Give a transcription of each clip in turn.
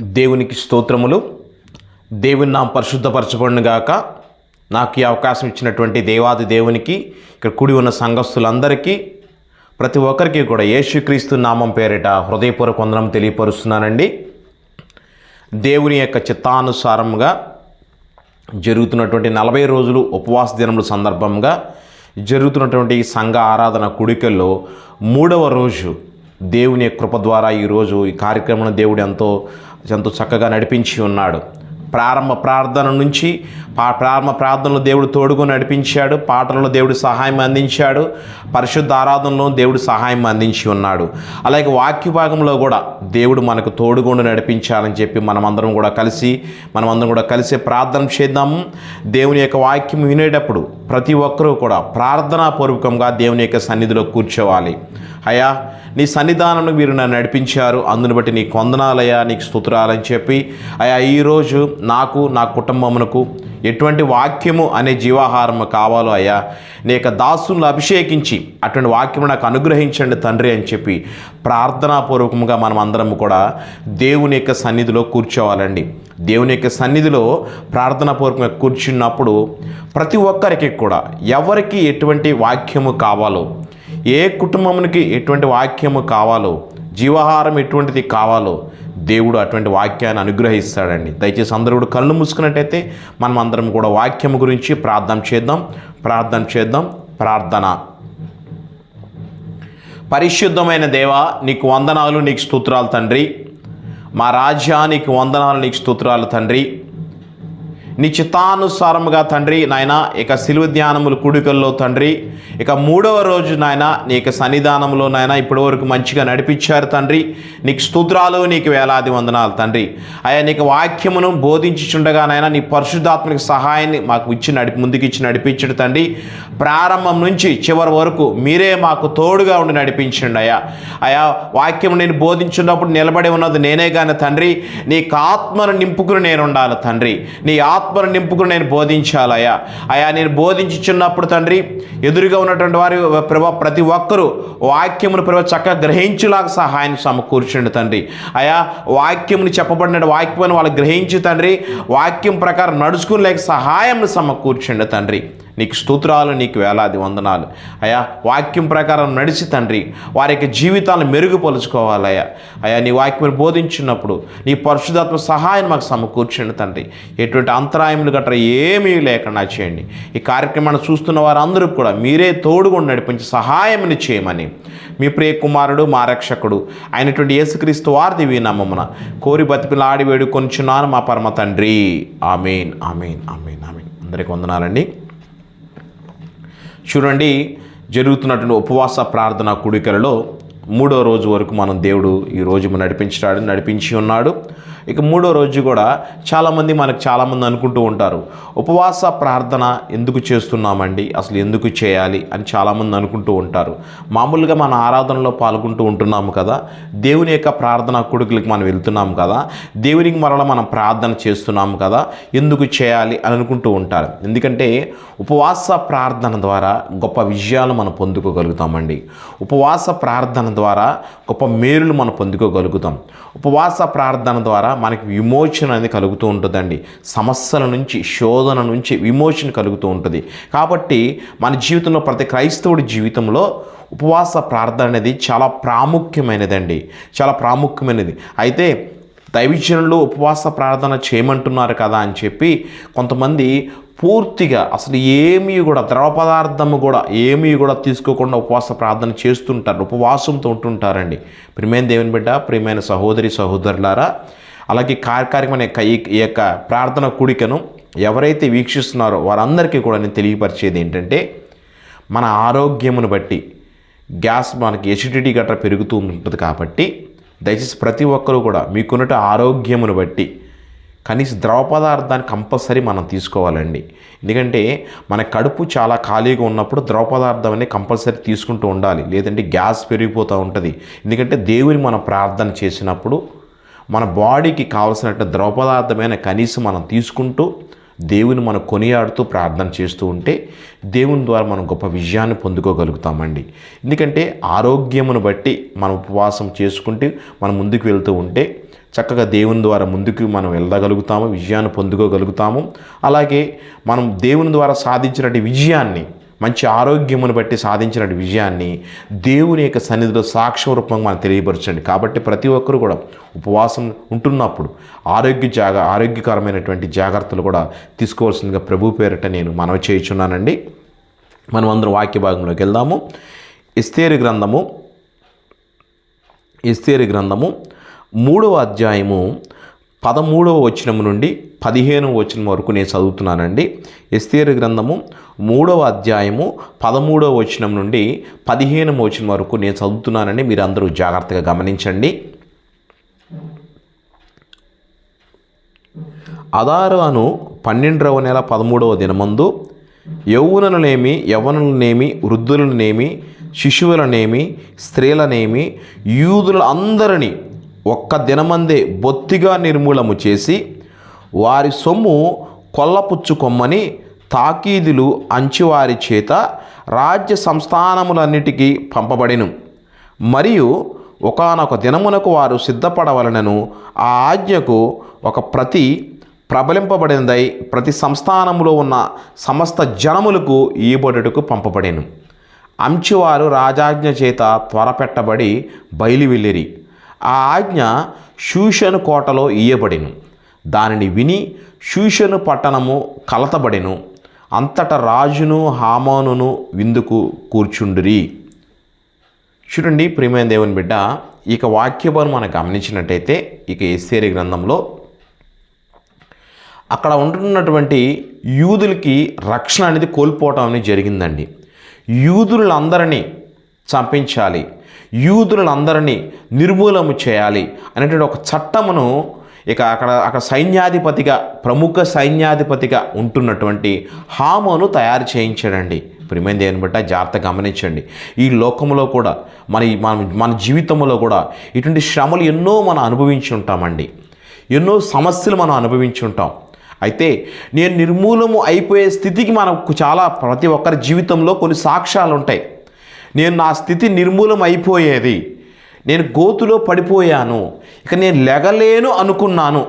దేవునికి స్తోత్రములు. దేవుని నా పరిశుద్ధపరచబడిన గాక నాకు ఈ అవకాశం ఇచ్చినటువంటి దేవాది దేవునికి ఇక్కడ కూడి ఉన్న సంఘస్థులందరికీ ప్రతి ఒక్కరికి కూడా యేసుక్రీస్తు నామం పేరిట హృదయపూర్వక వందనం తెలియపరుస్తున్నానండి. దేవుని యొక్క చిత్తానుసారంగా జరుగుతున్నటువంటి నలభై రోజులు ఉపవాస దినముల సందర్భంగా జరుగుతున్నటువంటి ఈ సంఘ ఆరాధన కుడికల్లో మూడవ రోజు దేవుని కృప ద్వారా ఈరోజు ఈ కార్యక్రమం దేవుడు ఎంతో ఎంతో చక్కగా నడిపించి ఉన్నాడు. ప్రారంభ ప్రార్థన నుంచి ప్రారంభ ప్రార్థనలో దేవుడు తోడుగా నడిపించాడు. పాటలలో దేవుడు సహాయం అందించాడు. పరిశుద్ధ ఆరాధనలో దేవుడు సహాయం అందించి ఉన్నాడు. అలాగే వాక్య భాగంలో కూడా దేవుడు మనకు తోడుగుండు నడిపించాలని చెప్పి మనమందరం కూడా కలిసి మనమందరం కూడా కలిసి ప్రార్థన చేద్దాము దేవుని యొక్క వాక్యం వినేటప్పుడు ప్రతి ఒక్కరూ కూడా ప్రార్థనాపూర్వకంగా దేవుని యొక్క సన్నిధిలో కూర్చోవాలి. అయ్యా నీ సన్నిధానం మీరు నన్ను నడిపించారు. అందును బట్టి నీ కొందనాలయ్యా నీకు స్తోత్రాలని చెప్పి అయా ఈరోజు నాకు నా కుటుంబమునకు ఎటువంటి వాక్యము అనే జీవాహారము కావాలో అయ్యా నీ యొక్క దాసులను అభిషేకించి అటువంటి వాక్యము నాకు అనుగ్రహించండి తండ్రి అని చెప్పి ప్రార్థనాపూర్వకంగా మనం అందరం కూడా దేవుని యొక్క సన్నిధిలో కూర్చోవాలండి. దేవుని యొక్క సన్నిధిలో ప్రార్థనాపూర్వకంగా కూర్చున్నప్పుడు ప్రతి ఒక్కరికి కూడా ఎవరికి ఎటువంటి వాక్యము కావాలో ఏ కుటుంబమునికి ఎటువంటి వాక్యము కావాలో జీవాహారం ఎటువంటిది కావాలో దేవుడు అటువంటి వాక్యాన్ని అనుగ్రహిస్తాడండి. దయచేసి అందరూ కూడా కళ్ళు మూసుకున్నట్టయితే మనం అందరం కూడా వాక్యం గురించి ప్రార్థన చేద్దాం ప్రార్థన చేద్దాం ప్రార్థన. పరిశుద్ధమైన దేవ నీకు వందనాలు నీకు స్తోత్రాలు తండ్రి. మా రాజ్యానికి వందనాలు నీకు స్తోత్రాలు తండ్రి. నీ చిత్తానుసారముగా తండ్రి నాయన ఇక శిలువ ధ్యానములు కూడికల్లో తండ్రి. ఇక మూడవ రోజు నాయన నీ యొక్క సన్నిధానంలో నాయన ఇప్పటి వరకు మంచిగా నడిపించారు తండ్రి. నీకు స్తోత్రాలు నీకు వేలాది వందనాలు తండ్రి. అయ్యా నీకు వాక్యమును బోధించుచుండగా నాయన నీ పరిశుద్ధాత్మక సహాయాన్ని మాకు ఇచ్చి నడిపి ముందుకిచ్చి నడిపించడు తండ్రి. ప్రారంభం నుంచి చివరి వరకు మీరే మాకు తోడుగా ఉండి నడిపించండి అయ్యా. అయా వాక్యం నేను బోధించున్నప్పుడు నిలబడి ఉన్నది నేనే కానీ తండ్రి. నీకు ఆత్మను నింపుకుని నేను ఉండాలి తండ్రి. నీ ఆత్మను నింపుకుని నేను బోధించాలయ్యా. అయా నేను బోధించుచున్నప్పుడు తండ్రి ఎదురుగా ఉన్నటువంటి వారి ప్రభా ప్రతి ఒక్కరూ వాక్యమును ప్రభా చక్కగా గ్రహించులాగా సహాయాన్ని సమకూర్చండి తండ్రి. అయా వాక్యముని చెప్పబడిన వాక్యమును వాళ్ళు గ్రహించి తండ్రి వాక్యం ప్రకారం నడుచుకుని లేక సహాయం సమకూర్చండి తండ్రి. నీకు స్తోత్రాలు నీకు వేలాది వందనాలు. అయా వాక్యం ప్రకారం నడిచి తండ్రి వారి యొక్క జీవితాలను మెరుగుపరుచుకోవాలయ్యా. అయా నీ వాక్యం బోధించినప్పుడు నీ పరిశుధాత్మ సహాయం మాకు సమకూర్చండి తండ్రి. ఎటువంటి అంతరాయములు గట్రా ఏమీ లేకుండా చేయండి. ఈ కార్యక్రమాన్ని చూస్తున్న వారందరూ కూడా మీరే తోడుగా నడిపించి సహాయముని చేయమని. మీ ప్రియ కుమారుడు మా రక్షకుడు అయినటువంటి యేసుక్రీస్తు వారిది వీనమ్మమున కోరి బతిపిలాడి వేడుకొనిచున్నాను మా పరమ తండ్రి. Amen amen amen amen. అందరికి వందనాలండి. చూడండి జరుగుతున్నటువంటి ఉపవాస ప్రార్థన కుడికలలో మూడో రోజు వరకు మనం దేవుడు ఈ రోజు నడిపించాడు నడిపించి ఉన్నాడు. ఇక మూడో రోజు కూడా చాలామంది మనకు చాలామంది అనుకుంటూ ఉంటారు ఉపవాస ప్రార్థన ఎందుకు చేస్తున్నామండి? అసలు ఎందుకు చేయాలి? అని చాలామంది అనుకుంటూ ఉంటారు. మామూలుగా మన ఆరాధనలో పాల్గొంటూ ఉంటున్నాము కదా దేవుని యొక్క ప్రార్థన కొడుకులకి మనం వెళ్తున్నాము కదా దేవునికి మరల మనం ప్రార్థన చేస్తున్నాము కదా ఎందుకు చేయాలి అని అనుకుంటూ ఉంటారు. ఎందుకంటే ఉపవాస ప్రార్థన ద్వారా గొప్ప విజయాలు మనం పొందుకోగలుగుతామండి. ఉపవాస ప్రార్థన ద్వారా గొప్ప మేలులు మనం పొందుకోగలుగుతాం. ఉపవాస ప్రార్థన ద్వారా మనకి విమోచన అనేది కలుగుతూ ఉంటుందండి. సమస్యల నుంచి శోధన నుంచి విమోచన కలుగుతూ ఉంటుంది. కాబట్టి మన జీవితంలో ప్రతి క్రైస్తవుడి జీవితంలో ఉపవాస ప్రార్థన అనేది చాలా ప్రాముఖ్యమైనదండి. చాలా ప్రాముఖ్యమైనది. అయితే దైవజనులు ఉపవాస ప్రార్థన చేయమంటున్నారు కదా అని చెప్పి కొంతమంది పూర్తిగా అసలు ఏమీ కూడా ద్రవ పదార్థము కూడా ఏమీ కూడా తీసుకోకుండా ఉపవాస ప్రార్థన చేస్తుంటారు. ఉపవాసంతో ఉంటుంటారండి. ప్రియమైన దేవుని బిడ్డ ప్రియమైన సహోదరి సహోదరులారా అలాగే కార్యక్రమం యొక్క ఈ యొక్క ప్రార్థన కూడికను ఎవరైతే వీక్షిస్తున్నారో వారందరికీ కూడా నేను తెలియపరిచేది ఏంటంటే మన ఆరోగ్యమును బట్టి గ్యాస్ మనకి ఎసిడిటీ గట్రా పెరుగుతూ ఉంటుంది కాబట్టి దయచేసి ప్రతి ఒక్కరూ కూడా మీకున్నట ఆరోగ్యమును బట్టి కనీస ద్రవ పదార్థాన్ని కంపల్సరీ మనం తీసుకోవాలండి. ఎందుకంటే మన కడుపు చాలా ఖాళీగా ఉన్నప్పుడు ద్రవ పదార్థం అనేది కంపల్సరీ తీసుకుంటూ ఉండాలి. లేదంటే గ్యాస్ పెరిగిపోతూ ఉంటుంది. ఎందుకంటే దేవుని మనం ప్రార్థన చేసినప్పుడు మన బాడీకి కావలసినట్టు ద్రవ పదార్థమైన కనీసం మనం తీసుకుంటూ దేవుని మనం కొనియాడుతూ ప్రార్థన చేస్తూ ఉంటే దేవుని ద్వారా మనం గొప్ప విజయాన్ని పొందుకోగలుగుతామండి. ఎందుకంటే ఆరోగ్యమును బట్టి మనం ఉపవాసం చేసుకుంటూ మనం ముందుకు వెళ్తూ ఉంటే చక్కగా దేవుని ద్వారా ముందుకు మనం వెళ్ళగలుగుతాము విజయాన్ని పొందుకోగలుగుతాము. అలాగే మనం దేవుని ద్వారా సాధించినటువంటి విజయాన్ని మంచి ఆరోగ్యమును బట్టి సాధించినటువంటి విజయాన్ని దేవుని యొక్క సన్నిధిలో సాక్ష్యం రూపంగా మనం తెలియపరచండి. కాబట్టి ప్రతి ఒక్కరు కూడా ఉపవాసం ఉంటున్నప్పుడు ఆరోగ్య జాగ ఆరోగ్యకరమైనటువంటి జాగ్రత్తలు కూడా తీసుకోవాల్సిందిగా ప్రభు పేరిట నేను మనవి చేయుచున్నానండి. మనం అందరం వాక్య భాగంలోకి వెళ్దాము. ఇస్తేరు గ్రంథము ఇస్తేరు గ్రంథము మూడవ అధ్యాయము పదమూడవ వచనం నుండి పదిహేనవ వచనం వరకు నేను చదువుతున్నానండి. ఎస్తేరు గ్రంథము మూడవ అధ్యాయము పదమూడవ వచనం నుండి పదిహేనవ వచనం వరకు నేను చదువుతున్నానండి. మీరు అందరూ జాగ్రత్తగా గమనించండి. అదారాను పన్నెండవ నెల పదమూడవ దినమందు యౌవనులనేమి యవనులనేమి వృద్ధులనేమి శిశువులనేమి స్త్రీలనేమి యూదుల అందరినీ ఒక్క దినమందే బొత్తిగా నిర్మూలము చేసి వారి సొమ్ము కొల్లపుచ్చుకొమ్మని తాకీదులు అంచివారి చేత రాజ్య సంస్థానములన్నిటికీ పంపబడిను. మరియు ఒకానొక దినమునకు వారు సిద్ధపడవలనను ఆ ఆజ్ఞకు ఒక ప్రతి ప్రబలింపబడినదై ప్రతి సంస్థానములో ఉన్న సమస్త జనములకు ఈబడుటకు పంపబడెను. అంచివారు రాజాజ్ఞ చేత త్వరపెట్టబడి బయలువెళ్ళిరి. ఆ ఆజ్ఞ శూషను కోటలో ఇయ్యబడిను. దానిని విని శూషను పట్టణము కలతబడెను. అంతట రాజును హామానును విందుకు కూర్చుండిరి. చూడండి ప్రియమైన దేవుని బిడ్డ ఇక వాక్యభాను మనం గమనించినట్టయితే ఇక ఎస్సేరి గ్రంథంలో అక్కడ ఉంటున్నటువంటి యూదులకి రక్షణ అనేది కోల్పోవటం అనేది జరిగిందండి. యూదులందరినీ చంపించాలి. యూదులందరినీ నిర్మూలము చేయాలి అనేటువంటి ఒక చట్టమును ఇక అక్కడ అక్కడ సైన్యాధిపతిగా ప్రముఖ సైన్యాధిపతిగా ఉంటున్నటువంటి హామోను తయారు చేయించాడండి. ప్రిమైంది అని బట్ట జాగ్రత్త గమనించండి. ఈ లోకంలో కూడా మన మన మన జీవితంలో కూడా ఇటువంటి శ్రమలు ఎన్నో మనం అనుభవించి ఉంటామండి. ఎన్నో సమస్యలు మనం అనుభవించి ఉంటాం. అయితే నేను నిర్మూలము అయిపోయే స్థితికి మనకు చాలా ప్రతి ఒక్కరి జీవితంలో కొన్ని సాక్ష్యాలు ఉంటాయి. నేను నా స్థితి నిర్మూలం అయిపోయేది. నేను గోతులో పడిపోయాను. ఇక నేను లెగలేను అనుకున్నాను.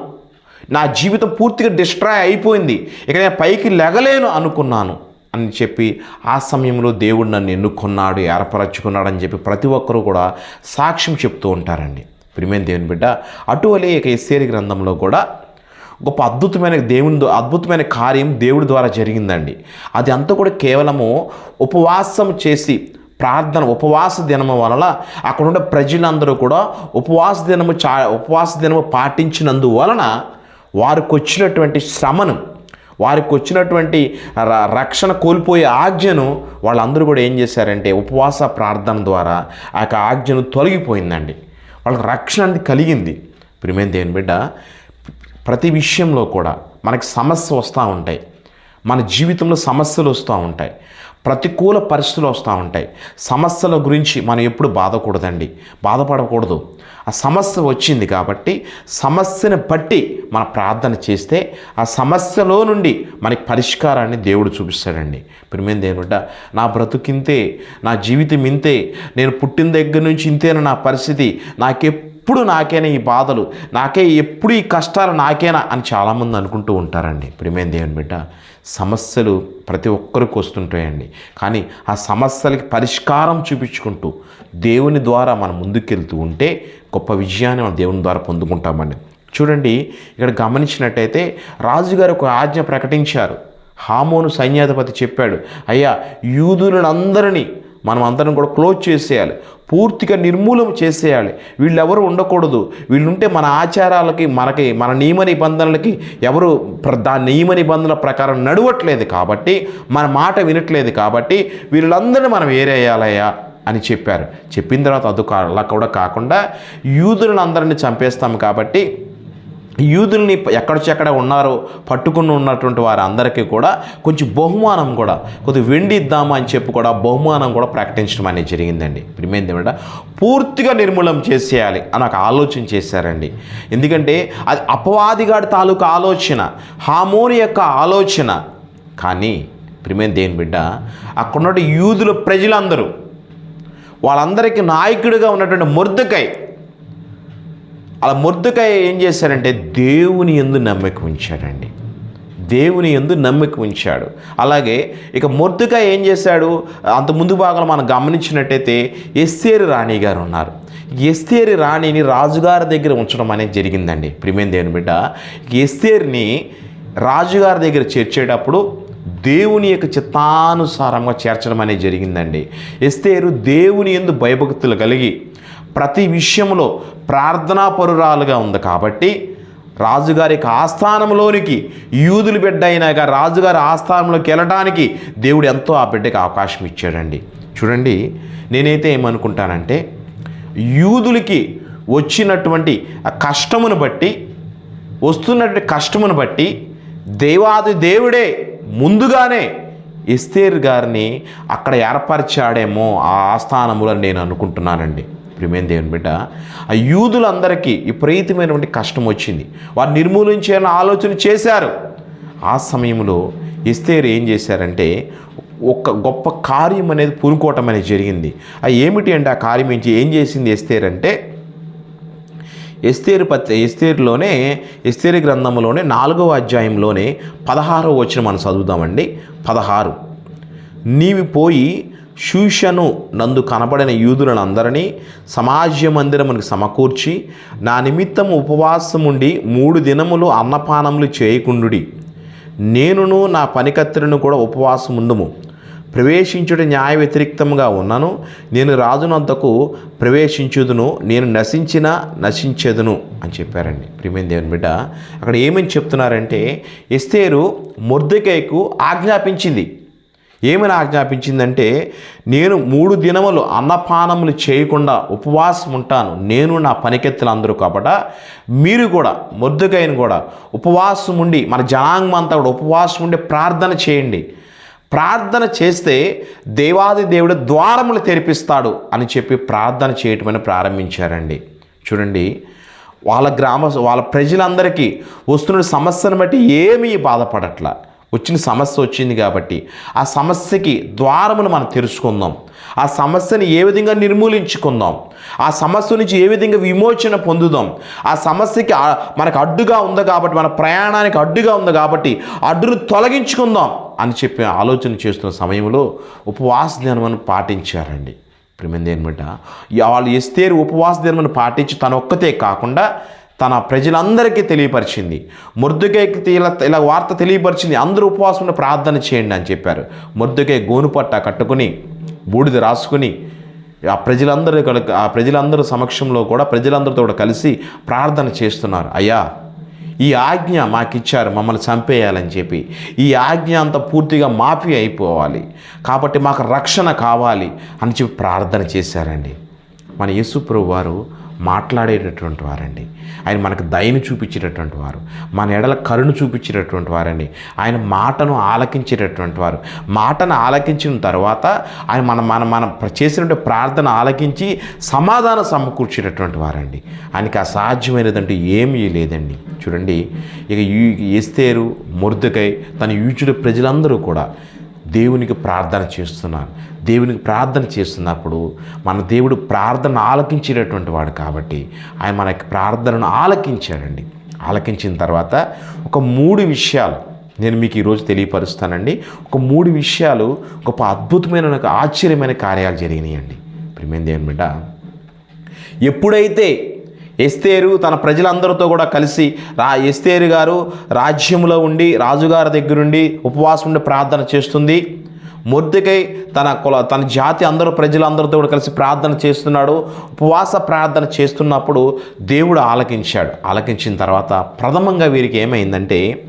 నా జీవితం పూర్తిగా డిస్ట్రాయ్ అయిపోయింది. ఇక నేను పైకి లెగలేను అనుకున్నాను అని చెప్పి ఆ సమయంలో దేవుడు నన్ను ఎన్నుకున్నాడు ఏర్పరచుకున్నాడు అని చెప్పి ప్రతి ఒక్కరూ కూడా సాక్ష్యం చెప్తూ ఉంటారండి. ప్రిమేన్ దేవుని బిడ్డ అటువలే ఇక ఎస్సేరి గ్రంథంలో కూడా గొప్ప అద్భుతమైన దేవుని అద్భుతమైన కార్యం దేవుడి ద్వారా జరిగిందండి. అది అంతా కూడా కేవలము ఉపవాసం చేసి ప్రార్థన ఉపవాస దినము వలన అక్కడ ఉండే ప్రజలందరూ కూడా ఉపవాస దినము చా ఉపవాస దినము పాటించినందువలన వారికి వచ్చినటువంటి శ్రమను వారికి వచ్చినటువంటి ర- రక్షణ కోల్పోయే ఆజ్ఞను వాళ్ళందరూ కూడా ఏం చేశారంటే ఉపవాస ప్రార్థన ద్వారా ఆ యొక్క ఆజ్ఞను తొలగిపోయిందండి. వాళ్ళకి రక్షణ అనేది కలిగింది. ప్రిమేం దేవుని బిడ్డ ప్రతి విషయంలో కూడా మనకి సమస్య వస్తూ ఉంటాయి. మన జీవితంలో సమస్యలు వస్తూ ఉంటాయి. ప్రతికూల పరిస్థితులు వస్తూ ఉంటాయి. సమస్యల గురించి మనం ఎప్పుడు బాధకూడదండి. బాధపడకూడదు. ఆ సమస్య వచ్చింది కాబట్టి సమస్యను బట్టి మన ప్రార్థన చేస్తే ఆ సమస్యలో నుండి మనకి పరిష్కారాన్ని దేవుడు చూపిస్తాడండి. ప్రిమేం దేవుడ నా బ్రతుకింతే నా జీవితం ఇంతే నేను పుట్టిన దగ్గర నుంచి ఇంతేనా నా పరిస్థితి? నాకే ఎప్పుడు నాకేనా ఈ బాధలు? నాకే ఎప్పుడు ఈ కష్టాలు నాకేనా అని చాలామంది అనుకుంటూ ఉంటారండి. ప్రిమేం దేవుని బిడ్డ సమస్యలు ప్రతి ఒక్కరికి వస్తుంటాయండి. కానీ ఆ సమస్యలకి పరిష్కారం చూపించుకుంటూ దేవుని ద్వారా మనం ముందుకెళ్తూ ఉంటే గొప్ప విజయాన్ని మనం దేవుని ద్వారా పొందుకుంటామండి. చూడండి ఇక్కడ గమనించినట్టయితే రాజుగారు ఒక ఆజ్ఞ ప్రకటించారు. హామోను సైన్యాధిపతి చెప్పాడు అయ్యా యూదులందరినీ మనం అందరం కూడా క్లోజ్ చేసేయాలి. పూర్తిగా నిర్మూలన చేసేయాలి. వీళ్ళెవరు ఉండకూడదు. వీళ్ళుంటే మన ఆచారాలకి మనకి మన నియమ నిబంధనలకి ఎవరు ప్ర- నియమ నిబంధనల ప్రకారం నడవట్లేదు కాబట్టి మన మాట వినట్లేదు కాబట్టి వీళ్ళందరినీ మనం ఏరేయాలయ్యా అని చెప్పారు. చెప్పిన తర్వాత అది అలా కూడా కాకుండా యూదులను అందరినీ చంపేస్తాం కాబట్టి యూదుల్ని ఎక్కడొచ్చెక్కడ ఉన్నారో పట్టుకుని ఉన్నటువంటి వారందరికీ కూడా కొంచెం బహుమానం కూడా కొద్ది వెండి ఇద్దామా అని చెప్పి కూడా బహుమానం కూడా ప్రకటించడం అనేది జరిగిందండి. ప్రిమేంది ఏమంటే పూర్తిగా నిర్మూలం చేసేయాలి అని ఒక ఆలోచన చేశారండి. ఎందుకంటే అది అపవాదిగాడి తాలూకు ఆలోచన హామోని యొక్క ఆలోచన. కానీ ప్రిమేం దేని బిడ్డ అక్కడున్న యూదుల ప్రజలందరూ వాళ్ళందరికీ నాయకుడిగా ఉన్నటువంటి ముర్దకై అలా ముర్దుకాయ ఏం చేశారంటే దేవుని ఎందు నమ్మకం ఉంచాడండి. దేవుని ఎందు నమ్మిక ఉంచాడు. అలాగే ఇక మొర్దుగా ఏం చేశాడు? అంత ముందు భాగంలో మనం గమనించినట్టయితే ఎస్తేరు రాణి గారు ఉన్నారు. ఎస్తేరి రాణిని రాజుగారి దగ్గర ఉంచడం అనేది జరిగిందండి. ప్రిమేం దేవుని బిడ్డ ఎస్తేరిని రాజుగారి దగ్గర చేర్చేటప్పుడు దేవుని యొక్క చిత్తానుసారంగా చేర్చడం అనేది జరిగిందండి. ఎస్తేరు దేవుని ఎందు భయభక్తులు కలిగి ప్రతి విషయంలో ప్రార్థనాపరురాలుగా ఉంది కాబట్టి రాజుగారి యొక్క ఆస్థానంలోనికి యూదులు బిడ్డ అయినాక రాజుగారి ఆస్థానంలోకి వెళ్ళడానికి దేవుడు ఎంతో ఆ బిడ్డకి అవకాశం ఇచ్చాడండి. చూడండి నేనైతే ఏమనుకుంటానంటే యూదులకి వచ్చినటువంటి కష్టమును బట్టి వస్తున్నటువంటి కష్టమును బట్టి దేవాది దేవుడే ముందుగానే ఎస్తేర్ గారిని అక్కడ ఏర్పరిచాడేమో ఆ ఆస్థానములో నేను అనుకుంటున్నానండి. ప్రిమేన్ దేవుని బిడ్డ. ఆ యూదులందరికీ విపరీతమైనటువంటి కష్టం వచ్చింది. వారు నిర్మూలించాలని ఆలోచన చేశారు. ఆ సమయంలో ఇస్తేరు ఏం చేశారంటే ఒక గొప్ప కార్యం అనేది పూనుకోవటం అనేది జరిగింది. ఆ ఏమిటి అంటే ఆ కార్యం ఏంటి? ఏం చేసింది ఎస్తేర్ అంటే ఎస్తేరు పత్రి ఎస్తేరులోనే ఎస్తేరు గ్రంథంలోనే నాలుగవ అధ్యాయంలోనే పదహారవ వచ్చిన మనం చదువుదామండి. పదహారు. నీవి పోయి శూషను నందు కనబడిన యూదులను అందరినీ సమాజ మందిరమునికి సమకూర్చి నా నిమిత్తం ఉపవాసముండి మూడు దినములు అన్నపానములు చేయకుండుడి. నేనును నా పనికత్తెలను కూడా ఉపవాసం ఉండుము ప్రవేశించుట న్యాయ వ్యతిరిక్తంగా ఉన్నాను. నేను రాజునంతకు ప్రవేశించుదును. నేను నశించిన నశించేదును అని చెప్పారండి. ప్రిమేన్ దేవుని బిడ్డ అక్కడ ఏమని చెప్తున్నారంటే ఎస్తేరు ముర్దకైకు ఆజ్ఞాపించింది. ఏమని ఆజ్ఞాపించిందంటే నేను మూడు దినములు అన్నపానములు చేయకుండా ఉపవాసం ఉంటాను. నేను నా పనికెత్తులు అందరూ కాబట్టి మీరు కూడా మొద్దుకైన కూడా ఉపవాసం ఉండి మన జనాంగం అంతా కూడా ఉపవాసం ఉండి ప్రార్థన చేయండి. ప్రార్థన చేస్తే దేవాది దేవుడు ద్వారములు తెరిపిస్తాడు అని చెప్పి ప్రార్థన చేయటమని ప్రారంభించారండి. చూడండి వాళ్ళ గ్రామ వాళ్ళ ప్రజలందరికీ వస్తున్న సమస్యను బట్టి ఏమీ బాధపడట్ల. వచ్చిన సమస్య వచ్చింది కాబట్టి ఆ సమస్యకి ద్వారమును మనం తెరుచుకుందాం. ఆ సమస్యని ఏ విధంగా నిర్మూలించుకుందాం? ఆ సమస్య నుంచి ఏ విధంగా విమోచన పొందుదాం? ఆ సమస్యకి మనకు అడ్డుగా ఉంది కాబట్టి మన ప్రయాణానికి అడ్డుగా ఉంది కాబట్టి అడ్డును తొలగించుకుందాం అని చెప్పి ఆలోచన చేస్తున్న సమయంలో ఉపవాస ధ్యానమని పాటించారండి. ప్రిమంది అనమాట వాళ్ళు ఎస్తేరు ఉపవాస ధర్మను పాటించి తన ఒక్కతే కాకుండా తన ప్రజలందరికీ తెలియపరిచింది. ముర్దుకైకి ఇలా ఇలా వార్త తెలియపరిచింది. అందరూ ఉపవాసం ప్రార్థన చేయండి అని చెప్పారు. ముర్దుకై గోనుపట్ట కట్టుకుని బూడిద రాసుకుని ఆ ప్రజలందరూ ఆ ప్రజలందరూ సమక్షంలో కూడా ప్రజలందరితో కూడా కలిసి ప్రార్థన చేస్తున్నారు. అయ్యా ఈ ఆజ్ఞ మాకిచ్చారు మమ్మల్ని చంపేయాలని చెప్పి. ఈ ఆజ్ఞ అంత పూర్తిగా మాఫీ అయిపోవాలి. కాబట్టి మాకు రక్షణ కావాలి అని చెప్పి ప్రార్థన చేశారండి. మన యేసుప్రభు వారు మాట్లాడేటటువంటి వారండి. ఆయన మనకు దయను చూపించేటటువంటి వారు. మన ఎడల కరుణ చూపించేటటువంటి వారండి. ఆయన మాటను ఆలకించేటటువంటి వారు. మాటను ఆలకించిన తర్వాత ఆయన మన మన మనం చేసినటువంటి ప్రార్థన ఆలకించి సమాధానం సమకూర్చేటటువంటి వారండి. ఆయనకి అసాధ్యమైనదంటే ఏమీ లేదండి. చూడండి ఇక ఎస్తేరు ముర్దకై తన యూచుడు ప్రజలందరూ కూడా దేవునికి ప్రార్థన చేస్తున్నారు. దేవునికి ప్రార్థన చేస్తున్నప్పుడు మన దేవుడు ప్రార్థన ఆలకించేటటువంటి వాడు కాబట్టి ఆయన మనకి ప్రార్థనను ఆలకించాడండి. ఆలకించిన తర్వాత ఒక మూడు విషయాలు నేను మీకు ఈరోజు తెలియపరుస్తానండి. ఒక మూడు విషయాలు గొప్ప అద్భుతమైన ఒక ఆశ్చర్యమైన కార్యాలు జరిగినాయండి. ప్రిమేం దేవుని బిడ్డ ఎప్పుడైతే ఎస్తేరు తన ప్రజలందరితో కూడా కలిసి రా ఎస్తేరు గారు రాజ్యంలో ఉండి రాజుగారి దగ్గరుండి ఉపవాసం ఉండి ప్రార్థన చేస్తుంది మొద్దుకై తన కుల తన జాతి అందరూ ప్రజలందరితో కూడా కలిసి ప్రార్థన చేస్తున్నాడు. ఉపవాస ప్రార్థన చేస్తున్నప్పుడు దేవుడు ఆలకించాడు. ఆలకించిన తర్వాత ప్రథమంగా వీరికి ఏమైందంటే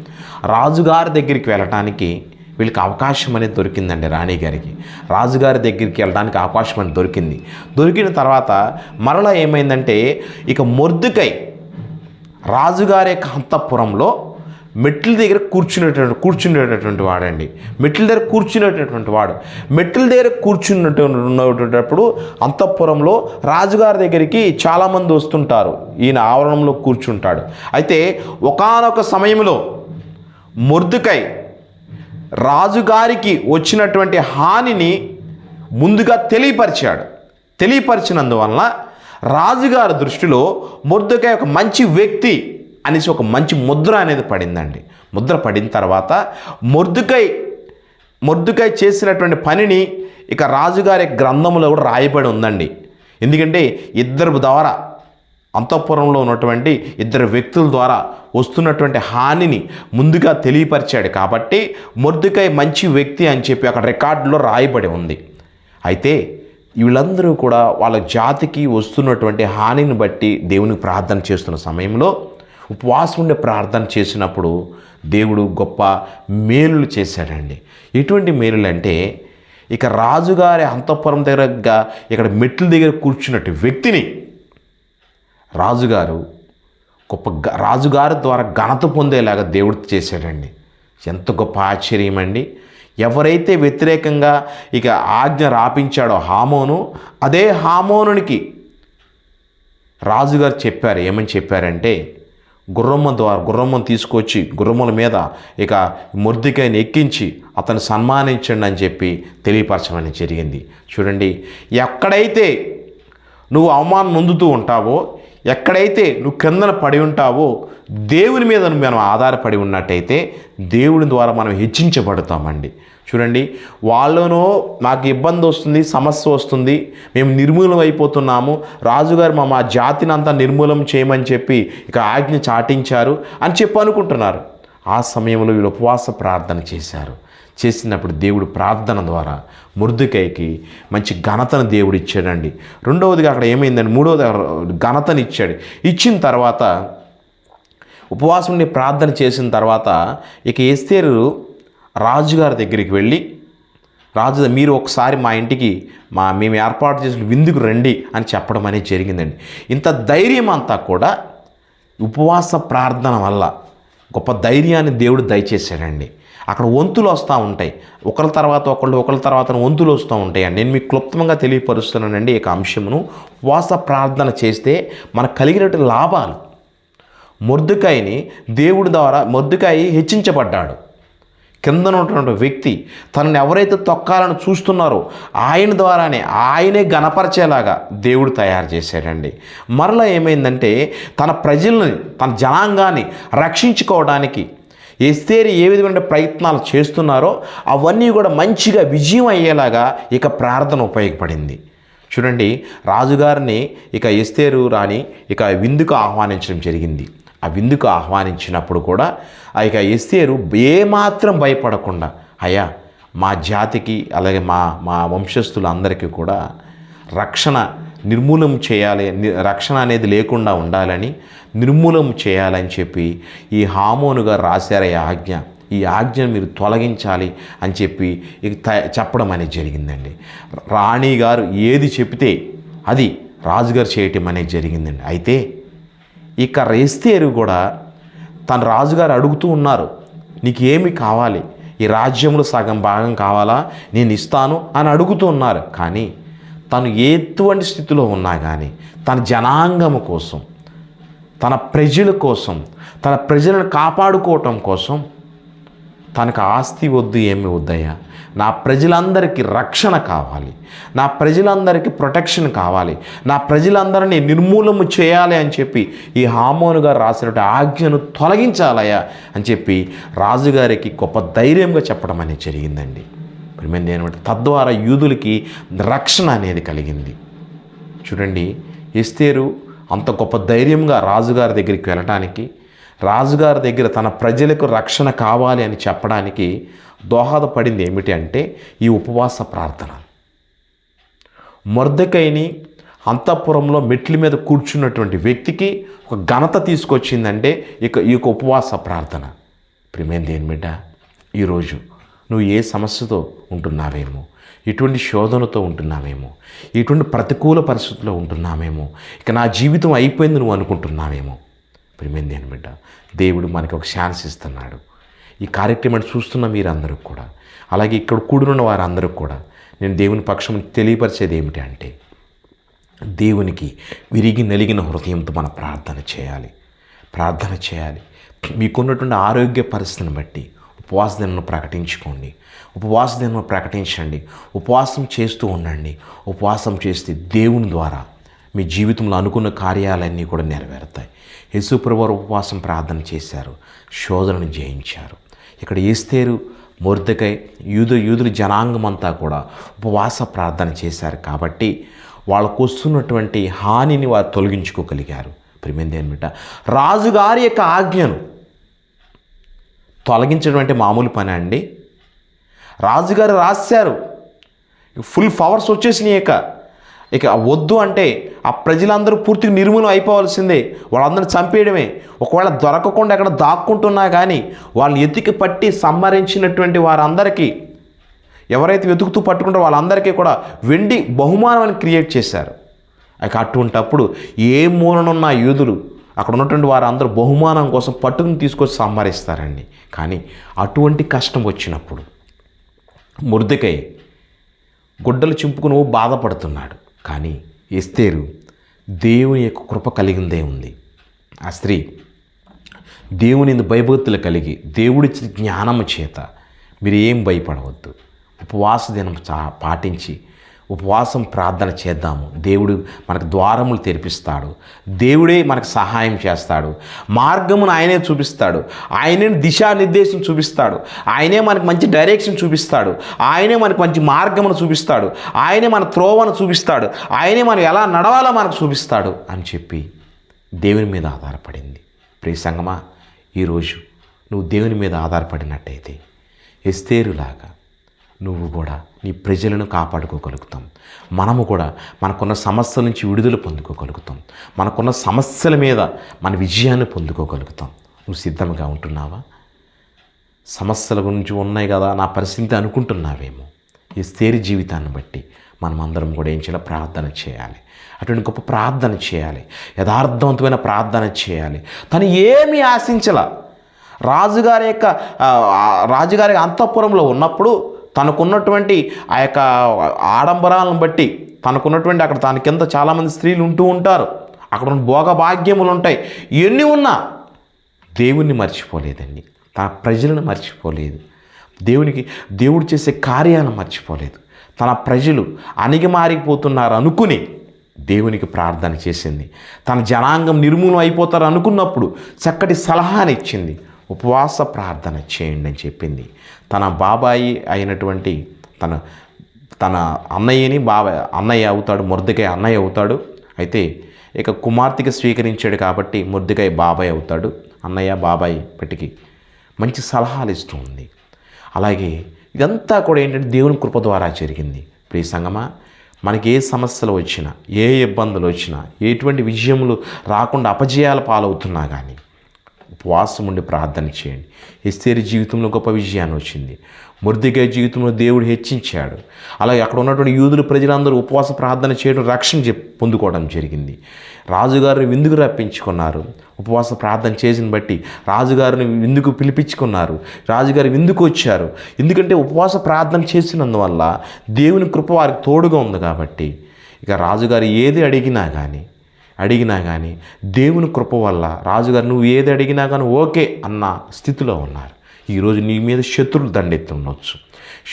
రాజుగారి దగ్గరికి వెళ్ళటానికి వీళ్ళకి అవకాశం అనేది దొరికిందండి రాణి గారికి. రాజుగారి దగ్గరికి వెళ్ళడానికి అవకాశం అనేది దొరికింది. దొరికిన తర్వాత మరలా ఏమైందంటే ఇక మొర్దుకై రాజుగారి యొక్క అంతఃపురంలో మెట్ల దగ్గర కూర్చునేటటువంటి కూర్చునేటటువంటి వాడండి. మెట్ల దగ్గర కూర్చునేటటువంటి వాడు. మెట్ల దగ్గర కూర్చున్నటువంటిప్పుడు అంతఃపురంలో రాజుగారి దగ్గరికి చాలామంది వస్తుంటారు. ఈయన ఆవరణంలో కూర్చుంటాడు. అయితే ఒకానొక సమయంలో మొర్దుకై రాజుగారికి వచ్చినటువంటి హానిని ముందుగా తెలియపరిచాడు. తెలియపరిచినందువలన రాజుగారి దృష్టిలో మొర్దుకాయ ఒక మంచి వ్యక్తి అనేసి ఒక మంచి ముద్ర అనేది పడిందండి. ముద్ర పడిన తర్వాత మొర్దుకై మొర్దుకై చేసినటువంటి పనిని ఇక రాజుగారి గ్రంథంలో కూడా రాయబడి ఉందండి. ఎందుకంటే ఇద్దరు ద్వారా అంతఃపురంలో ఉన్నటువంటి ఇద్దరు వ్యక్తుల ద్వారా వస్తున్నటువంటి హానిని ముందుగా తెలియపరిచాడు. కాబట్టి మొర్దుకై మంచి వ్యక్తి అని చెప్పి అక్కడ రికార్డులో రాయబడి ఉంది. అయితే వీళ్ళందరూ కూడా వాళ్ళ జాతికి వస్తున్నటువంటి హానిని బట్టి దేవునికి ప్రార్థన చేస్తున్న సమయంలో ఉపవాసం ఉండే ప్రార్థన చేసినప్పుడు దేవుడు గొప్ప మేలులు చేశాడండి. ఎటువంటి మేలులు అంటే ఇక రాజుగారి అంతఃపురం దగ్గరగా ఇక్కడ మెట్ల దగ్గర కూర్చున్నట్టు వ్యక్తిని రాజుగారు గొప్ప గ- రాజుగారి ద్వారా ఘనత పొందేలాగా దేవుడు చేశాడండి. ఎంత గొప్ప ఆశ్చర్యం అండి ఎవరైతే వ్యతిరేకంగా ఇక ఆజ్ఞ రాపించాడో హామోను అదే హామోనునికి రాజుగారు చెప్పారు. ఏమని చెప్పారంటే గుర్రమ్మ ద్వారా గుర్రమ్మను తీసుకొచ్చి గుర్రమ్మల మీద ఇక మొర్దికాయని ఎక్కించి అతను సన్మానించండి అని చెప్పి తెలియపరచమని జరిగింది. చూడండి ఎక్కడైతే నువ్వు అవమానం నొందుతూ ఉంటావో ఎక్కడైతే నువ్వు కిందన పడి ఉంటావో దేవుని మీద మనం ఆధారపడి ఉన్నట్టయితే దేవుని ద్వారా మనం హెచ్చించబడతామండి. చూడండి వాళ్ళనో నాకు ఇబ్బంది వస్తుంది సమస్య వస్తుంది మేము నిర్మూలం అయిపోతున్నాము రాజుగారు మా మా జాతిని అంతా నిర్మూలం చేయమని చెప్పి ఇక ఆజ్ఞ చాటించారు అని చెప్పి అనుకుంటున్నారు. ఆ సమయంలో వీళ్ళు ఉపవాస ప్రార్థన చేశారు. చేసినప్పుడు దేవుడు ప్రార్థన ద్వారా మురుదుకైకి మంచి ఘనతను దేవుడు ఇచ్చాడండి. రెండవదిగా అక్కడ ఏమైందండి? మూడవది ఘనతను ఇచ్చాడు. ఇచ్చిన తర్వాత ఉపవాసం ప్రార్థన చేసిన తర్వాత ఇక ఎస్తేరు రాజుగారి దగ్గరికి వెళ్ళి రాజు మీరు ఒకసారి మా ఇంటికి మా మేము ఏర్పాటు చేసిన విందుకు రండి అని చెప్పడం అనేది జరిగిందండి. ఇంత ధైర్యం అంతా కూడా ఉపవాస ప్రార్థన వల్ల గొప్ప ధైర్యాన్ని దేవుడు దయచేశాడండి. అక్కడ వంతులు వస్తూ ఉంటాయి. ఒకరి తర్వాత ఒకళ్ళు ఒకరి తర్వాత వంతులు వస్తూ ఉంటాయండి నేను మీకు క్లుప్తంగా తెలియపరుస్తున్నానండి ఈ యొక్క అంశమును. ఉపవాస ప్రార్థన చేస్తే మనకు కలిగినటువంటి లాభాలు. మొర్దుకాయని దేవుడి ద్వారా మొర్దుకాయి హెచ్చించబడ్డాడు. కిందన ఉన్నటువంటి వ్యక్తి తనని ఎవరైతే తొక్కాలని చూస్తున్నారో ఆయన ద్వారానే ఆయనే గణపరిచేలాగా దేవుడు తయారు చేశాడండి. మరలా ఏమైందంటే తన ప్రజల్ని తన జనాంగాన్ని రక్షించుకోవడానికి ఎస్తేరి ఏ విధమైన ప్రయత్నాలు చేస్తున్నారో అవన్నీ కూడా మంచిగా విజయం అయ్యేలాగా ఇక ప్రార్థన ఉపయోగపడింది. చూడండి రాజుగారిని ఇక ఎస్తేరు రాని ఇక విందుకు ఆహ్వానించడం జరిగింది. ఆ విందుకు ఆహ్వానించినప్పుడు కూడా ఆ యొక్క ఎస్తేరు ఏమాత్రం భయపడకుండా అయ్యా మా జాతికి అలాగే మా మా వంశస్థులందరికీ కూడా రక్షణ నిర్మూలం చేయాలి రక్షణ అనేది లేకుండా ఉండాలని నిర్మూలం చేయాలని చెప్పి ఈ హామోనుగా రాశారు ఆజ్ఞ. ఈ ఆజ్ఞను మీరు తొలగించాలి అని చెప్పి త- చెప్పడం అనేది జరిగిందండి. రాణి గారు ఏది చెబితే అది రాజుగారు చేయటం అనేది జరిగిందండి. అయితే ఇక రేస్తేరు కూడా తన రాజుగారు అడుగుతూ ఉన్నారు నీకు ఏమి కావాలి? ఈ రాజ్యంలో సగం భాగం కావాలా? నేను ఇస్తాను అని అడుగుతూ ఉన్నారు. కానీ తను ఎటువంటి స్థితిలో ఉన్నా కానీ తన జనాంగము కోసం తన ప్రజల కోసం తన ప్రజలను కాపాడుకోవటం కోసం తనకు ఆస్తి వద్దు ఏమి వద్దయ్యా? నా ప్రజలందరికీ రక్షణ కావాలి. నా ప్రజలందరికీ ప్రొటెక్షన్ కావాలి. నా ప్రజలందరినీ నిర్మూలము చేయాలి అని చెప్పి ఈ హామోను గారు రాసినటువంటి ఆజ్ఞను తొలగించాలయ్యా అని చెప్పి రాజుగారికి గొప్ప ధైర్యంగా చెప్పడం అనేది జరిగిందండి. ప్రిమెంది ఏమంటే తద్వారా యూదులకి రక్షణ అనేది కలిగింది. చూడండి ఎస్తేరు అంత గొప్ప ధైర్యంగా రాజుగారి దగ్గరికి వెళ్ళటానికి రాజుగారి దగ్గర తన ప్రజలకు రక్షణ కావాలి అని చెప్పడానికి దోహదపడింది ఏమిటి అంటే ఈ ఉపవాస ప్రార్థన. మొర్దకైని అంతఃపురంలో మెట్ల మీద కూర్చున్నటువంటి వ్యక్తికి ఒక ఘనత తీసుకొచ్చిందంటే ఇక ఈ యొక్క ఉపవాస ప్రార్థన. ప్రిమేంది ఏం బిడ్డ ఈరోజు నువ్వు ఏ సమస్యతో ఉంటున్నావేమో ఎటువంటి శోధనతో ఉంటున్నావేమో ఎటువంటి ప్రతికూల పరిస్థితుల్లో ఉంటున్నామేమో ఇక నా జీవితం అయిపోయింది నువ్వు అనుకుంటున్నావేమో ప్రిమేంది అని బిడ్డ దేవుడు మనకి ఒక ఛాన్స్ ఇస్తున్నాడు. ఈ కార్యక్రమాన్ని చూస్తున్న మీరందరూ కూడా అలాగే ఇక్కడ కూడున్న వారందరూ కూడా నేను దేవుని పక్షం తెలియపరిచేది ఏమిటి అంటే దేవునికి విరిగి నలిగిన హృదయంతో మన ప్రార్థన చేయాలి. ప్రార్థన చేయాలి. మీకున్నటువంటి ఆరోగ్య పరిస్థితిని బట్టి ఉపవాస దినను ప్రకటించుకోండి. ఉపవాస దినను ప్రకటించండి. ఉపవాసం చేస్తూ ఉండండి. ఉపవాసం చేస్తే దేవుని ద్వారా మీ జీవితంలో అనుకున్న కార్యాలన్నీ కూడా నెరవేరుతాయి. యేసుప్రభు ఉపవాసం ప్రార్థన చేశారు. శోధనను జయించారు. ఇక్కడ ఏస్తేరు మొర్దకై యూదు యూదుల జనాంగం అంతా కూడా ఉపవాస ప్రార్థన చేశారు. కాబట్టి వాళ్ళకు వస్తున్నటువంటి హానిని వారు తొలగించుకోగలిగారు. ప్రిమింది అనమాట రాజుగారి యొక్క ఆజ్ఞను తొలగించడం అంటే మామూలు పని అండి. రాజుగారు రాశారు. ఫుల్ పవర్స్ వచ్చేసినాయి ఇక. ఇక వద్దు అంటే ఆ ప్రజలందరూ పూర్తిగా నిర్మూలం అయిపోవాల్సిందే. వాళ్ళందరిని చంపేయడమే. ఒకవేళ దొరకకుండా ఎక్కడ దాక్కుంటున్నా కానీ వాళ్ళని ఎతికి పట్టి సంహరించినటువంటి వారందరికీ ఎవరైతే వెతుకుతూ పట్టుకుంటారో వాళ్ళందరికీ కూడా వెండి బహుమానం క్రియేట్ చేశారు. ఇక అటువంటప్పుడు ఏ మూలనున్న యూదులు అక్కడ ఉన్నటువంటి వారందరూ బహుమానం కోసం పట్టుకుని తీసుకొచ్చి సంహరిస్తారండి. కానీ అటువంటి కష్టం వచ్చినప్పుడు మురదకై గుడ్డలు చింపుకుని బాధపడుతున్నాడు. కానీ ఎస్తేరు దేవుని యొక్క కృప కలిగిందే ఉంది. ఆ స్త్రీ దేవుని భయభక్తులు కలిగి దేవుడిచ్చిన జ్ఞానము చేత మీరు ఏం భయపడవద్దు. ఉపవాస దినం చా పాటించి ఉపవాసం ప్రార్థన చేద్దాము. దేవుడు మనకు ద్వారములు తెరిపిస్తాడు. దేవుడే మనకు సహాయం చేస్తాడు. మార్గమును ఆయనే చూపిస్తాడు. ఆయనే దిశానిర్దేశం చూపిస్తాడు. ఆయనే మనకు మంచి డైరెక్షన్ చూపిస్తాడు. ఆయనే మనకు మంచి మార్గమును చూపిస్తాడు. ఆయనే మన త్రోవను చూపిస్తాడు. ఆయనే మనం ఎలా నడవాలో మనకు చూపిస్తాడు అని చెప్పి దేవుని మీద ఆధారపడింది. ప్రియ సంగమా ఈరోజు నువ్వు దేవుని మీద ఆధారపడినట్టయితే ఎస్తేరులాగా నువ్వు కూడా నీ ప్రజలను కాపాడుకోగలుగుతాం. మనము కూడా మనకున్న సమస్యల నుంచి విడుదల పొందుకోగలుగుతాం. మనకున్న సమస్యల మీద మన విజయాన్ని పొందుకోగలుగుతాం. నువ్వు సిద్ధంగా ఉంటున్నావా? సమస్యల గురించి ఉన్నాయి కదా నా పరిస్థితి అనుకుంటున్నావేమో? ఈ స్థేరి జీవితాన్ని బట్టి మనం అందరం కూడా ఏం చేయాలి? ప్రార్థన చేయాలి. అటువంటి గొప్ప ప్రార్థన చేయాలి. యథార్థవంతమైన ప్రార్థన చేయాలి. తను ఏమీ ఆశించలా. రాజుగారి యొక్క రాజుగారి అంతఃపురంలో ఉన్నప్పుడు తనకున్నటువంటి ఆ యొక్క ఆడంబరాలను బట్టి తనకున్నటువంటి అక్కడ తన కింద చాలామంది స్త్రీలు ఉంటూ ఉంటారు. అక్కడ ఉన్న భోగభాగ్యములు ఉంటాయి. ఎన్ని ఉన్నా దేవుణ్ణి మర్చిపోలేదండి. తన ప్రజలను మర్చిపోలేదు. దేవునికి దేవుడు చేసే కార్యాలను మర్చిపోలేదు. తన ప్రజలు అణిగి మారిపోతున్నారు అనుకుని దేవునికి ప్రార్థన చేసింది. తన జనాంగం నిర్మూలం అయిపోతారు అనుకున్నప్పుడు చక్కటి సలహాని ఇచ్చింది ఉపవాస ప్రార్థన చేయండి అని చెప్పింది. తన బాబాయి అయినటువంటి తన తన అన్నయ్యని బాబాయ్ అన్నయ్య అవుతాడు మురదకాయ అన్నయ్య అవుతాడు. అయితే ఇక కుమార్తెకి స్వీకరించాడు కాబట్టి మురదకాయ బాబాయ్ అవుతాడు. అన్నయ్య బాబాయ్ ఇప్పటికి మంచి సలహాలు ఇస్తూ ఉంది. అలాగే ఇదంతా కూడా ఏంటంటే దేవుని కృప ద్వారా జరిగింది. ప్రియ సంగమా మనకి ఏ సమస్యలు వచ్చినా ఏ ఇబ్బందులు వచ్చినా ఎటువంటి విజయములు రాకుండా అపజయాల పాలవుతున్నా కానీ ఉపవాసం ఉండి ప్రార్థన చేయండి. ఎస్తేరి జీవితంలో గొప్ప విజయాన్ని వచ్చింది. ముర్దిగా జీవితంలో దేవుడు హెచ్చించాడు. అలాగే అక్కడ ఉన్నటువంటి యూదులు ప్రజలందరూ ఉపవాస ప్రార్థన చేయడం రక్షణ పొందుకోవడం జరిగింది. రాజుగారిని విందుకు రప్పించుకున్నారు. ఉపవాస ప్రార్థన చేసిన బట్టి రాజుగారిని విందుకు పిలిపించుకున్నారు. రాజుగారు విందుకు వచ్చారు. ఎందుకంటే ఉపవాస ప్రార్థన చేసినందువల్ల దేవుని కృప వారికి తోడుగా ఉంది కాబట్టి. ఇక రాజుగారు ఏది అడిగినా కానీ అడిగినా కానీ దేవుని కృప వల్ల రాజుగారు నువ్వు ఏది అడిగినా కానీ ఓకే అన్న స్థితిలో ఉన్నారు. ఈరోజు నీ మీద శత్రులు దండెత్తుండొచ్చు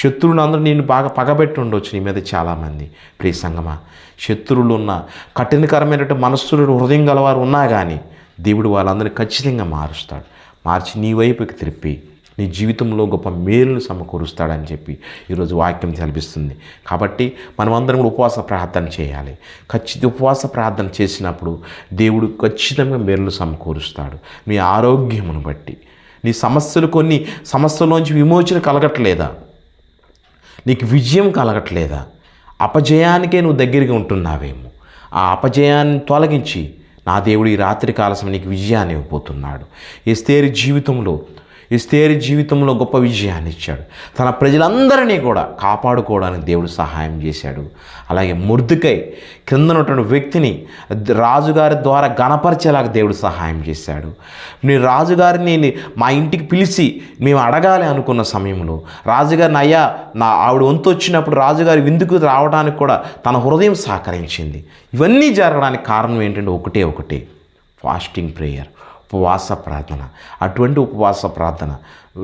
శత్రువులు అందరూ నేను బాగా పగబెట్టి ఉండొచ్చు నీ మీద చాలామంది. ప్రియ సంగమా శత్రువులు ఉన్న కఠినకరమైనటువంటి మనస్సులు హృదయం గలవారు ఉన్నా కానీ దేవుడు వాళ్ళందరినీ ఖచ్చితంగా మారుస్తాడు. మార్చి నీ వైపుకి తిప్పి నీ జీవితంలో గొప్ప మేలును సమకూరుస్తాడని చెప్పి ఈరోజు వాక్యం తెలిపిస్తుంది కాబట్టి మనం అందరం కూడా ఉపవాస ప్రార్థన చేయాలి. ఖచ్చిత ఉపవాస ప్రార్థన చేసినప్పుడు దేవుడు ఖచ్చితంగా మేలును సమకూరుస్తాడు. మీ ఆరోగ్యమును బట్టి. నీ సమస్యలు కొన్ని సమస్యలోంచి విమోచన కలగట్లేదా? నీకు విజయం కలగట్లేదా? అపజయానికే నువ్వు దగ్గరగా ఉంటున్నావేమో. ఆ అపజయాన్ని తొలగించి నా దేవుడు ఈ రాత్రి కాలసం నీకు విజయాన్ని ఇవ్వబోతున్నాడు. ఎస్తేరి జీవితంలో ఎస్తేరి జీవితంలో గొప్ప విజయాన్ని ఇచ్చాడు. తన ప్రజలందరినీ కూడా కాపాడుకోవడానికి దేవుడు సహాయం చేశాడు. అలాగే ముర్దుకై కింద ఉన్నటువంటి వ్యక్తిని రాజుగారి ద్వారా గణపరిచేలాగా దేవుడు సహాయం చేశాడు. నేను రాజుగారిని మా ఇంటికి పిలిచి మేము అడగాలి అనుకున్న సమయంలో రాజుగారిని అయ్యా నా ఆవిడ వంతు వచ్చినప్పుడు రాజుగారి విందుకు రావడానికి కూడా తన హృదయం సహకరించింది. ఇవన్నీ జరగడానికి కారణం ఏంటంటే ఒకటే ఒకటే ఫాస్టింగ్ ప్రేయర్. ఉపవాస ప్రార్థన. అటువంటి ఉపవాస ప్రార్థన.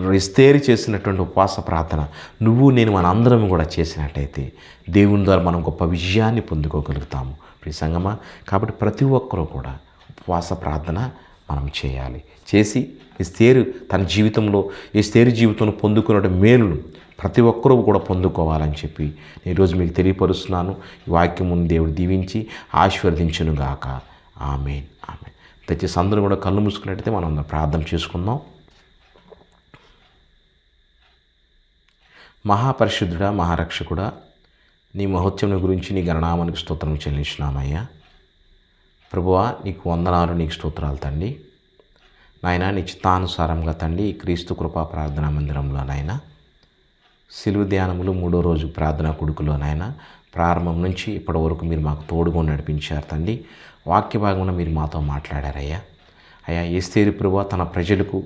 రిస్తేరి చేసినటువంటి ఉపవాస ప్రార్థన. నువ్వు నేను మన అందరం కూడా చేసినట్టయితే దేవుని ద్వారా మనం గొప్ప విజయాన్ని పొందుకోగలుగుతాము. ప్రియ సంగమా కాబట్టి ప్రతి ఒక్కరూ కూడా ఉపవాస ప్రార్థన మనం చేయాలి. చేసి ఇస్తేరు తన జీవితంలో ఎస్తేరు జీవితంలో పొందుకున్న మేలును ప్రతి ఒక్కరూ కూడా పొందుకోవాలని చెప్పి నేను ఈరోజు మీకు తెలియపరుస్తున్నాను. ఈ వాక్యమును దేవుడు దీవించి ఆశీర్వదించునుగాక. ఆమెన్. ఆమెన్. దయచేసి అందరూ కూడా కళ్ళు మూసుకున్నట్టయితే మనం అందరం ప్రార్థన చేసుకుందాం. మహాపరిశుద్ధుడా మహారక్షకుడా నీ మహోత్సవం గురించి నీ గణనామానికి స్తోత్రం చెల్లించినామయ్యా. ప్రభువా నీకు వందనాలు నీకు స్తోత్రాలు తండి నాయన నీ చిత్తానుసారంగా తండ్రి క్రీస్తు కృపా ప్రార్థనా మందిరంలో నాయన. సిలువు ధ్యానములు మూడో రోజు ప్రార్థన కొడుకులో నాయన. ప్రారంభం నుంచి ఇప్పటి వరకు మీరు మాకు తోడుగా నడిపించారు తండి వాక్య భాగంలో మీరు మాతో మాట్లాడారయ్యా. అయ్యా ఏస్తేరి ప్రభు తన ప్రజలకు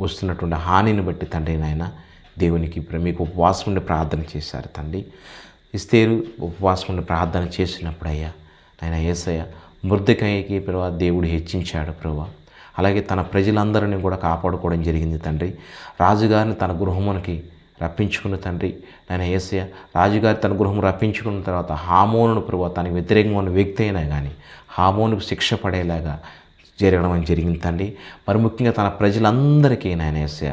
వస్తున్నటువంటి హానిని బట్టి తండ్రి నాయన దేవునికి ప్ర- మీకు ఉపవాసం ఉండి ప్రార్థన చేశారు తండ్రి. ఇస్తేరు ఉపవాసం ఉండి ప్రార్థన చేసినప్పుడు అయ్యా ఆయన ఏసయ్య మృద్దకాయకి ప్రభా దేవుడు హెచ్చించాడు ప్రభా. అలాగే తన ప్రజలందరినీ కూడా కాపాడుకోవడం జరిగింది తండ్రి. రాజుగారిని తన గృహమునికి రప్పించుకున్న తండ్రి. ఆయన ఏసయ రాజుగారి తన గృహం రప్పించుకున్న తర్వాత హామోను ప్రభు తనకి వ్యతిరేకంగా ఉన్న వ్యక్తి అయినా కానీ హామోనుకు శిక్ష పడేలాగా జరగడం అని జరిగింది తండ్రి. మరి ముఖ్యంగా తన ప్రజలందరికీ నాయన ఏసయ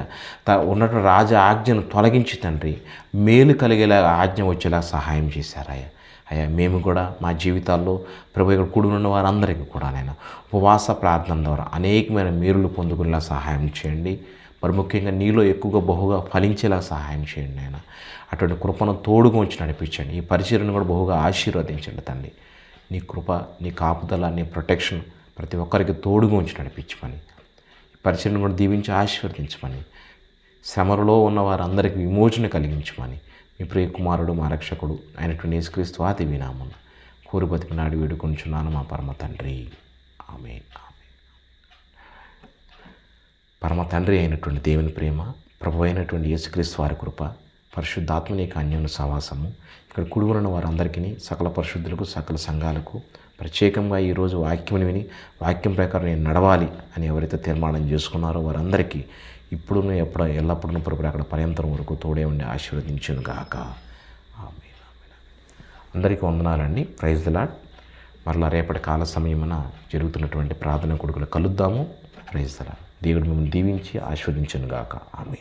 త ఉన్నటువంటి రాజ ఆజ్ఞను తొలగించి తండ్రి మేలు కలిగేలా ఆజ్ఞ వచ్చేలా సహాయం చేశారాయ అయ్యా. మేము కూడా మా జీవితాల్లో ప్రభు ఇక్కడ కూడి ఉన్న వారందరికీ కూడా నేను ఉపవాస ప్రార్థన ద్వారా అనేకమైన మేలులు పొందుకునేలా సహాయం చేయండి. మరి ముఖ్యంగా నీలో ఎక్కువగా బహుగా ఫలించేలా సహాయం చేయండి ఆయన అటువంటి కృపను తోడుగా ఉంచి నడిపించండి. ఈ పరిచయను కూడా బహుగా ఆశీర్వదించండి తండ్రి. నీ కృప నీ కాపుదల నీ ప్రొటెక్షన్ ప్రతి ఒక్కరికి తోడుగా ఉంచి నడిపించమని ఈ పరిచయను కూడా దీవించి ఆశీర్వదించమని శ్రమలో ఉన్న వారందరికీ విమోచన కలిగించమని మీ ప్రియ కుమారుడు మా రక్షకుడు అయినటువంటి యేసుక్రీస్తు ఆది వినామం కూరు బతికి నాడు వేడుకొంచున్నాను మా పరమ తండ్రి. ఆమె ఆమె పరమ తండ్రి అయినటువంటి దేవుని ప్రేమ ప్రభు అయినటువంటి యేసుక్రీస్తు వారి కృప పరిశుద్ధాత్మని యొక్క అన్యోన్య సవాసము. ఇక్కడ కుడుగున్న వారందరికీ సకల పరిశుద్ధులకు సకల సంఘాలకు ప్రత్యేకంగా ఈరోజు వాక్యం విని వాక్యం ప్రకారం నేను నడవాలి అని ఎవరైతే తీర్మానం చేసుకున్నారో వారందరికీ ఇప్పుడు ఎప్పుడో ఎల్లప్పుడూ ప్రభు అక్కడ పర్యంతరం వరకు తోడే ఉండి ఆశీర్వదించును గాక. అందరికీ వందనాలండి. ప్రైజ్ ద మరలా రేపటి కాల సమయమున జరుగుతున్నటువంటి ప్రార్థన కొడుకులు కలుద్దాము. ప్రైజ్ ద దేవుడు మిమ్మల్ని దీవించి ఆశీర్వదించును గాక ఆమె